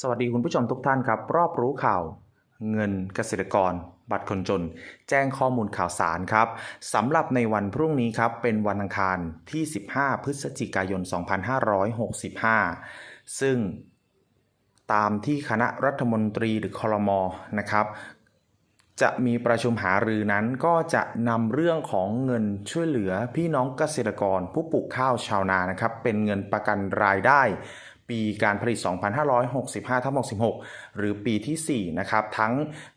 สวัสดีคุณผู้ชมทุกท่านครับ รอบรู้ข่าวเงินเกษตรกร บัตรคนจน แจ้งข้อมูลข่าวสารครับสำหรับในวันพรุ่งนี้ครับ เป็นวันอังคารที่ 15 พฤศจิกายน 2565 ซึ่งตามที่คณะรัฐมนตรีหรือคอรมอนะครับ จะมีประชุมหารือนั้นก็จะนำเรื่องของเงินช่วยเหลือพี่น้องเกษตรกรผู้ปลูกข้าวชาวนานะครับ เป็นเงินประกันรายได้ ปีการผลิต 2565ทับ66 หรือปีที่ 4 นะครับ ทั้ง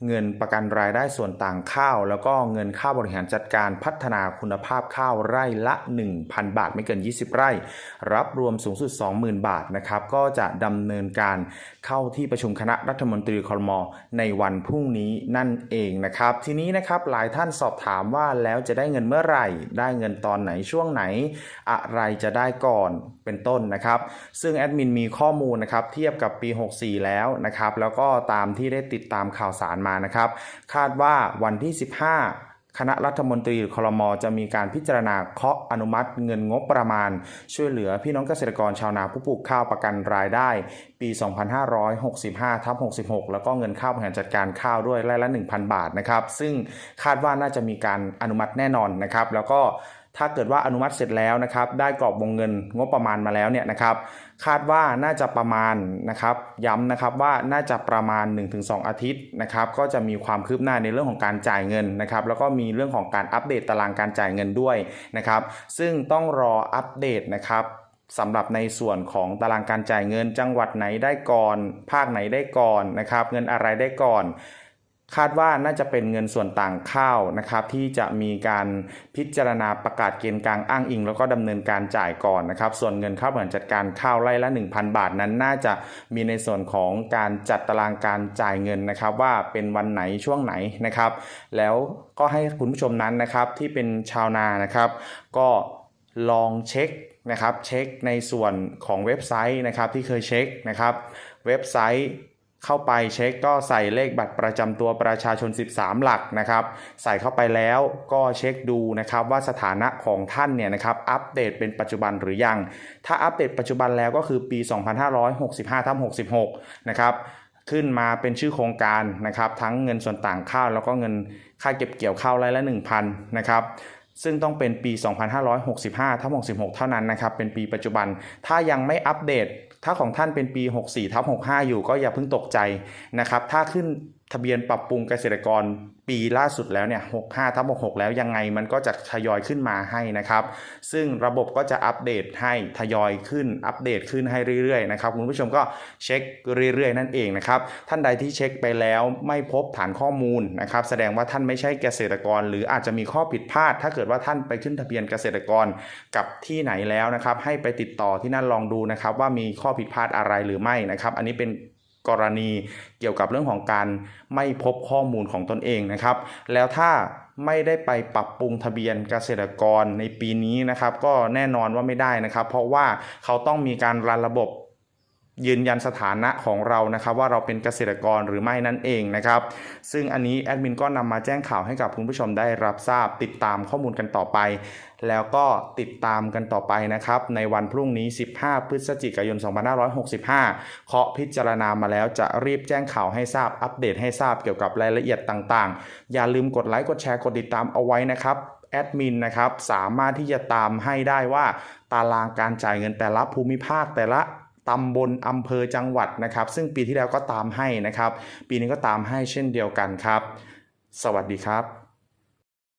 เงินประกันรายได้ส่วนต่างข้าว แล้วก็เงินค่าบริหารจัดการพัฒนาคุณภาพข้าวไร่ละ 1,000 บาทไม่เกิน 20 ไร่ รับรวมสูงสุด 20,000 บาทนะครับ ก็จะดำเนินการเข้าที่ประชุมคณะรัฐมนตรีคอรมอในวันพรุ่งนี้นั่นเองนะครับ ทีนี้นะครับหลายท่านสอบถามว่าแล้วจะได้เงินเมื่อไหร่ ได้เงินตอนไหนช่วงไหน อะไรจะได้ก่อนเป็นต้นนะครับ ซึ่งแอดมินมีข้อมูลนะครับเทียบกับปี 64 แล้วนะครับ แล้วก็ตามที่ได้ติดตามข่าวสารมานะครับ คาดว่าวันที่ 15คณะรัฐมนตรีหรือคลมจะมีการพิจารณาเคาะอนุมัติเงินงบประมาณ ช่วยเหลือพี่น้องเกษตรกรชาวนาผู้ปลูกข้าวประกันรายได้ ปี 2565ทับ66 แล้วก็เงินข้าวบริหารจัดการข้าวด้วยไร่ละ 1,000 บาทนะครับ ซึ่งคาดว่าน่าจะมีการอนุมัติแน่นอนนะครับ แล้วก็ ถ้าเกิดว่าอนุมัติเสร็จแล้วนะครับได้กรอบวงเงินงบประมาณมาแล้วเนี่ยนะครับคาดว่าน่าจะประมาณนะครับย้ำนะครับว่าน่าจะประมาณ 1-2 อาทิตย์นะครับก็จะมีความคืบหน้าในเรื่องของการจ่ายเงินนะครับแล้วก็มีเรื่องของการอัปเดตตารางการจ่ายเงินด้วยนะครับซึ่งต้องรออัปเดตนะครับสำหรับในส่วนของตารางการจ่ายเงินจังหวัดไหนได้ก่อน ภาคไหนได้ก่อนนะครับเงินอะไรได้ก่อน คาดว่าน่าจะเป็นเงินส่วนต่างข้าวนะครับ ที่จะมีการพิจารณาประกาศเกณฑ์กลางอ้างอิง แล้วก็ดำเนินการจ่ายก่อนนะครับ ส่วนเงินค่าบริหารจัดการข้าวไร่ละ 1,000 บาทนั้น น่าจะมีในส่วนของการจัดตารางการจ่ายเงินนะครับ ว่าเป็นวันไหนช่วงไหนนะครับ แล้วก็ให้คุณผู้ชมนั้นนะครับที่เป็นชาวนานะครับ ก็ลองเช็คนะครับเช็คในส่วนของเว็บไซต์นะครับที่เคยเช็คนะครับ เว็บไซต์ เข้าไปเช็คก็ใส่เลขบัตรประจำตัวประชาชน 13 หลักนะครับ ใส่เข้าไปแล้วก็เช็คดูนะครับว่าสถานะของท่านเนี่ยนะครับอัปเดตเป็นปัจจุบันหรือยัง ถ้าอัปเดตปัจจุบันแล้วก็คือปี 2565ทับ66 นะครับขึ้นมาเป็นชื่อโครงการนะครับ ทั้งเงินส่วนต่างข้าวแล้วก็เงินค่าเก็บเกี่ยวข้าวไร่ละ 1,000 นะครับ ซึ่งต้องเป็นปี 2565ทับ66 เท่านั้นนะครับ เป็นปีปัจจุบัน ถ้ายังไม่อัปเดต ถ้าของท่านเป็นปี 64ทับ65 อยู่ก็อย่าเพิ่งตกใจนะครับ ถ้าขึ้น ทะเบียนปรับปรุงเกษตรกรปีล่าสุดแล้วเนี่ย 65ทับ66 แล้วยังไงมันก็จะทยอยขึ้นมาให้นะครับ ซึ่งระบบก็จะอัปเดตให้ทยอยขึ้น อัปเดตขึ้นให้เรื่อยๆนะครับ คุณผู้ชมก็เช็คเรื่อยๆ นั่นเองนะครับ ท่านใดที่เช็คไปแล้วไม่พบฐานข้อมูลนะครับ แสดงว่าท่านไม่ใช่เกษตรกร หรืออาจจะมีข้อผิดพลาด ถ้าเกิดว่าท่านไปขึ้นทะเบียนเกษตรกรกับที่ไหนแล้วนะครับ ให้ไปติดต่อที่นั่นลองดูนะครับว่ามีข้อผิดพลาดอะไรหรือไม่นะครับ อันนี้เป็น กรณีเกี่ยวกับเรื่องของการไม่พบข้อมูลของตนเองนะครับ แล้วถ้าไม่ได้ไปปรับปรุงทะเบียนเกษตรกรในปีนี้นะครับ ก็แน่นอนว่าไม่ได้นะครับ เพราะว่าเขาต้องมีการรันระบบ ยืนยันสถานะของเรานะครับว่าเราเป็นเกษตรกรหรือไม่นั่นเองนะครับ ซึ่งอันนี้แอดมินก็นำมาแจ้งข่าวให้กับคุณผู้ชมได้รับทราบติดตามข้อมูลกันต่อไป แล้วก็ติดตามกันต่อไปนะครับ ในวันพรุ่งนี้ 15 พฤศจิกายน 2565 เคาะพิจารณามาแล้วจะรีบแจ้งข่าวให้ทราบอัปเดตให้ทราบเกี่ยวกับรายละเอียดต่างๆ อย่าลืมกดไลค์กดแชร์กดติดตามเอาไว้นะครับแอดมินนะครับสามารถที่จะตามให้ได้ว่าตารางการจ่ายเงินแต่ละภูมิภาคแต่ละ ตำบลอำเภอจังหวัดนะครับ ซึ่งปีที่แล้วก็ตามให้นะครับ ปีนี้ก็ตามให้เช่นเดียวกันครับ สวัสดีครับ